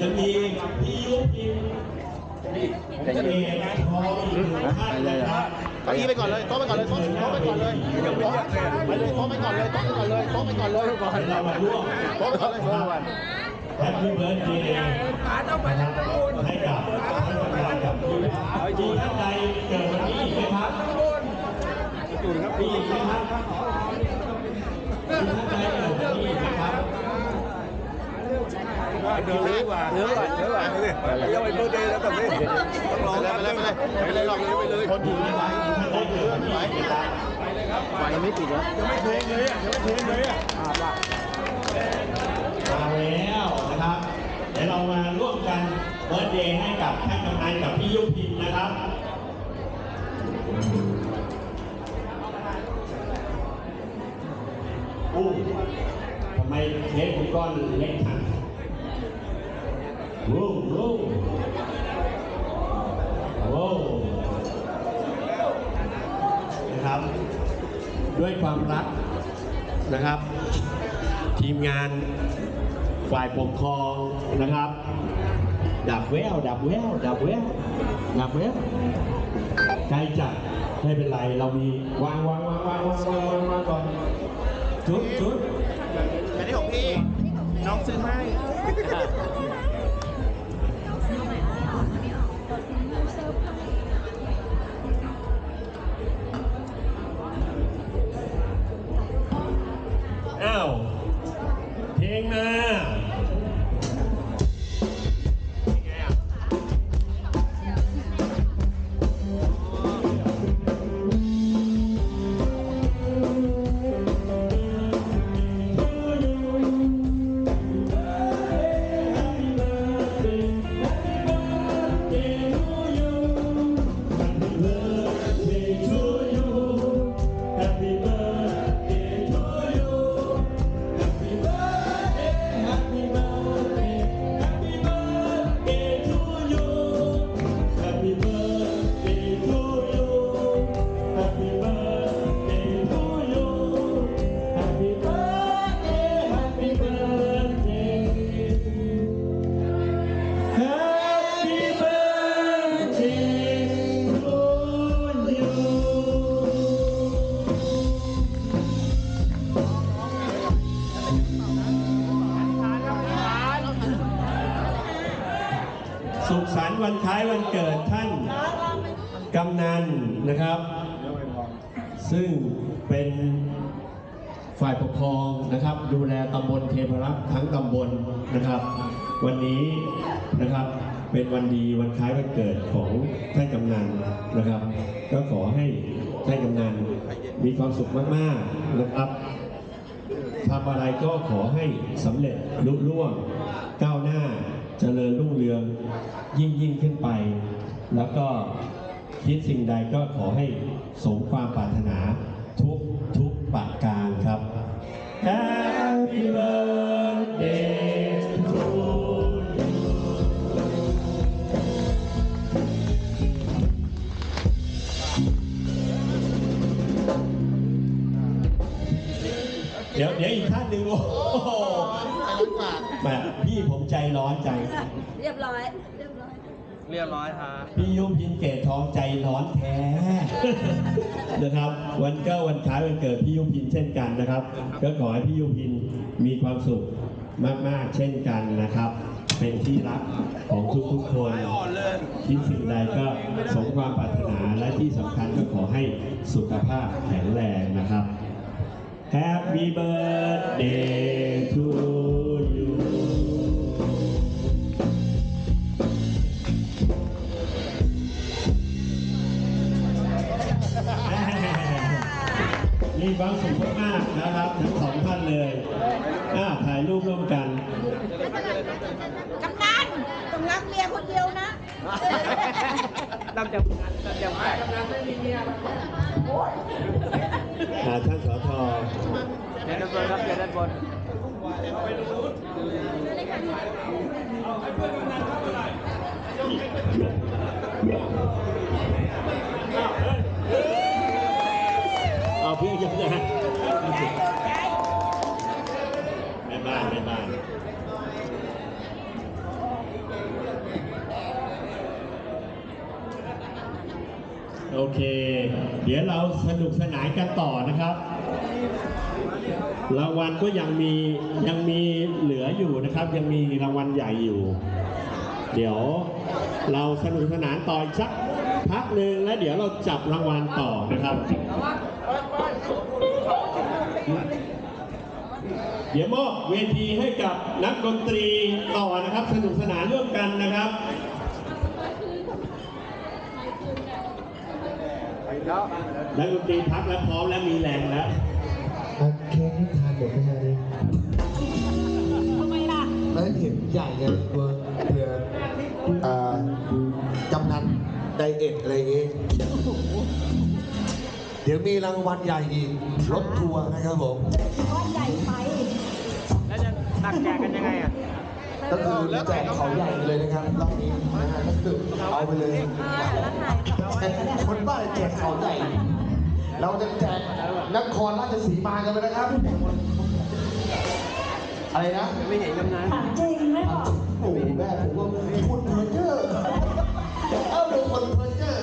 จะมีพี่ยุพินจะมีนะทองอีกหนึ่งท่านนะครับเก้าอี้ไปก่อนเลยโต๊ะไปก่อนเลยโต๊ะไปก่อนเลยไปเลยโต๊ะไปก่อนเลยโต๊ะไปก่อนเลยโต๊ะไปก่อนเลยก่อนเรามาร่วมโต๊ะไปก่อนเลยก่อนแฮปปี้เบิร์ดเดย์ให้กับท่านประธานกับพี่มีท่านใดเกิดวันนี้อีกไหมครับมีอีกไหมครับมีท่านใดเกิดวันนี้ อีกไหมครับเดี๋ยวรู้ว่าเดี๋ยวก่อนเดี๋ยวก่อนยังไม่เบอร์เดย์แล้วแต่ไม่ต้องรอไปเลยไปเลยไปเลยไปเลยลองไปเลยคนอยู่ในไหนท่านใดเกิดวันนี้อีกไหมครับยังไม่ปิดแล้วยังไม่เพลงเลยอะยังไม่เพลงเลยอะมาแล้วนะครับเดี๋ยวเรามาร่วมกันเบิร์ดเดย์ให้กับท่านกำนันกับพี่ยุพินนะครับอู้ทำไมเค้กมันก้อนเล็กจังโว้วโว้วโว้ว นะครับ ด้วยความรักนะครับ ทีมงานฝ่ายปกครองนะครับ ดับแววดับแววดับแววดับแววใกล้จัดไม่เป็นไรเรามีวางวางวางวางวางวางวางวางก่อนจุดจุดอันนี้ของพี่น้องซื้อให้ วันคล้ายวันเกิดท่านกำนันนะครับ ซึ่งเป็นฝ่ายปกครองนะครับ ดูแลตำบลเทพรักษ์ทั้งตำบลนะครับ วันนี้นะครับเป็นวันดีวันคล้ายวันเกิดของท่านกำนันนะครับ ก็ขอให้ท่านกำนันมีความสุขมากๆนะครับทำอะไรก็ขอให้สำเร็จลุล่วงก้าวหน้า เจริญรุ่งเรืองยิ่งยิ่งขึ้นไป แล้วก็คิดสิ่งใดก็ขอให้สมความปรารถนาทุกทุกประการครับ Happy birthday to you เดี๋ยวเดี๋ยวอีกท่านหนึ่งโอ้โห แหมพี่ผมใจร้อนจังเรียบร้อย เรียบร้อย เรียบร้อยฮะพี่ยุพินเกตทองใจร้อนแท้ นะครับ วันก็วันคล้ายวันเกิดพี่ยุพินเช่นกันนะครับ ก็ขอให้พี่ยุพินมีความสุขมาก ๆ เช่นกันนะครับ เป็นที่รักของทุกๆคนคิดสิ่งใดก็สมความปรารถนาและที่สำคัญก็ขอให้สุขภาพแข็งแรงนะครับ Happy birthday to ความสุขมากๆนะครับทั้งสองท่านเลยอ่าถ่ายรูปร่วมกันกำนันต้องรักเมียคนเดียวนะตั้งจำตั้งจำได้อ่าท่านสทเดี๋ยวด้านบนครับเดี๋ยวด้านบนเอาเพื่อนยั พี่ยังยังแม่บ้านแม่บ้านโอเค เดี๋ยวเราสนุกสนานกันต่อนะครับ รางวัลก็ยังมียังมีเหลืออยู่นะครับ ยังมีรางวัลใหญ่อยู่ เดี๋ยวเราสนุกสนานต่ออีกสักพักหนึ่งแล้วเดี๋ยวเราจับรางวัลต่อนะครับ เดี๋ยวมอบเวทีให้กับนักดนตรีต่อนะครับ สนุกสนานร่วมกันนะครับแล้วนักดนตรีพักและพร้อมและมีแรงแล้วเค้กนี่ทานหมดไหมฮะนี่ทำไมล่ะแล้วเห็นใหญ่ไงเพื่อเพื่ออ่ากำนันไดเอทอะไรอย่างงี้เดี๋ยวมีรางวัลใหญ่อีกรถทัวร์นะครับผมก้อนใหญ่ไปแล้วจะ ตักแจกกันยังไงอะก็คือแจกเขาใหญ่เลยนะครับรอบนี้นะฮะก็คือเอาไปเลยแล้วถ่ายกับคนบ้าแจกเขาใหญ่ เราจะแจกนครราชสีมากันไปนะครับอะไรนะไม่เห็นกำนันจริงไม่บอกโอ้โหแม่ผมว่าพูดเพอเจอร์เอ้าดูคนเพอเจอร์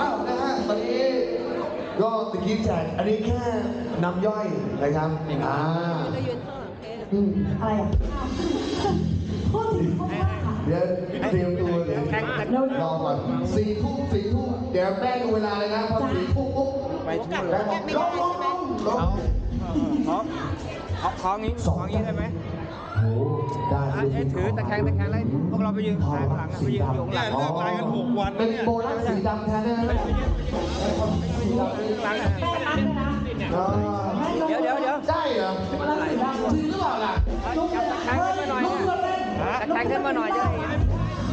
อ้าวนะฮะตอนนี้ก็ตะกี้แจกอันนี้แค่นำย่อยนะครับอ่า อืมอะไรอะพูดถึงเขาว่าเดี๋ยวเตรียมตัวเดี๋ยวรอก่อนสี่ทุ่มสี่ทุ่มเดี๋ยวแม่ดูเวลาเลยนะพอสี่ทุ่มปุ๊บไปช่วยแม่บอกลงลงลงลงเขาเขาของนี้ของนี้ได้ไหมโอ้ได้อะเอ้ยถือตะแคงตะแคงเลยพวกเราไปยืนข้างหลังอะไปยืนอยู่ข้างหลังเลือกลายกันหกวันเป็นโบนัสสีดำแทนได้ไหมสีดำข้างหลังอะแม่รักเลยนะ อ่าเดี๋ยวเดี๋ยวเดี๋ยวได้เหรอจริงหรือเปล่าล่ะจับตะแคงขึ้นมาหน่อยเนี่ยตะแคงขึ้นมาหน่อยจะได้เห็น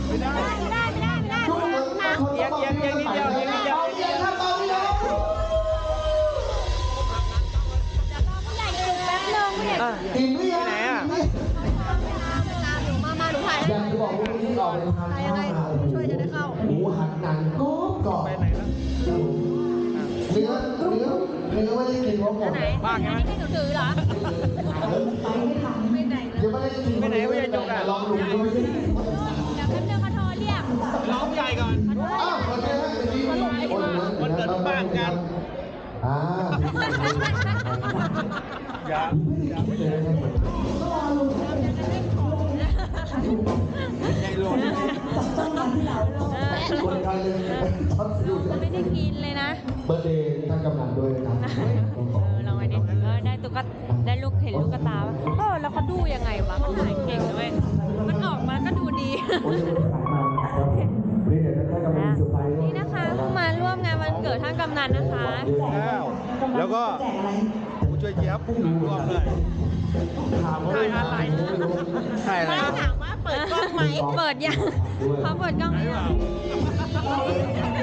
ไม่ได้ไม่ได้ไม่ได้ไม่ได้ทุกคนทุกคนเอียงเอียงเอียงนิดเดียวเอียงนิดเดียวเบาเอียงครับเบาเอียงผู้ใหญ่จุดแป๊บนึงผู้ใหญ่อะหินหรือยังที่ไหนอะหนูมามาหนูถ่ายอยากจะบอกว่าวันนี้ออกไปทานข้าวมาโอ้โหช่วยจะได้เข้าหมูหันหนังกรอบกรอบไปไหนแล้วเนื้อเนื้อ เนื้อไม่ได้กินเพราะผมไหนบ้างใช่ไหมให้หนูถือเหรอไม่ทันไม่ไหนยังไม่ได้กินไปไหนไม่ได้จกอะลองดูดูสิเดี๋ยวแป๊บนึงเขาโทรเรียกร้องใหญ่ก่อนอ้าวโอเคฮะเมื่อกี้วันเกิดบ้านกันอ่าอย่าใหญ่ลงคนไท ยเลยชอบดูไม่ได้กินเลยนะเบอร์เดย์ท่านกำนันด้วยนะครับเออลองไว้ดิเออได้ตุ๊กตาได้ลูกเห็นลูกกระตาปะเออแล้วเขาดูยังไงวะเขาถ่ายเก่งนะเว้ยมันออกมาก็ดูดีโอ้ยยังไม่ได้ขายมานะครับนี่เดี๋ยวท่านกำนันมีเซอร์ไพรส์ด้วยนี่นะคะเพิ่งมาร่วมงานวันเกิดท่านกำนันนะคะแล้วแล้วก็ผู้ช่วยเจี๊ยบรวมเลยถามว่าถ่ายอะไรถ่ายอะไรถามว่าเปิดกล้องไหมเปิดยังเขาเปิดกล้องไหม Thank you.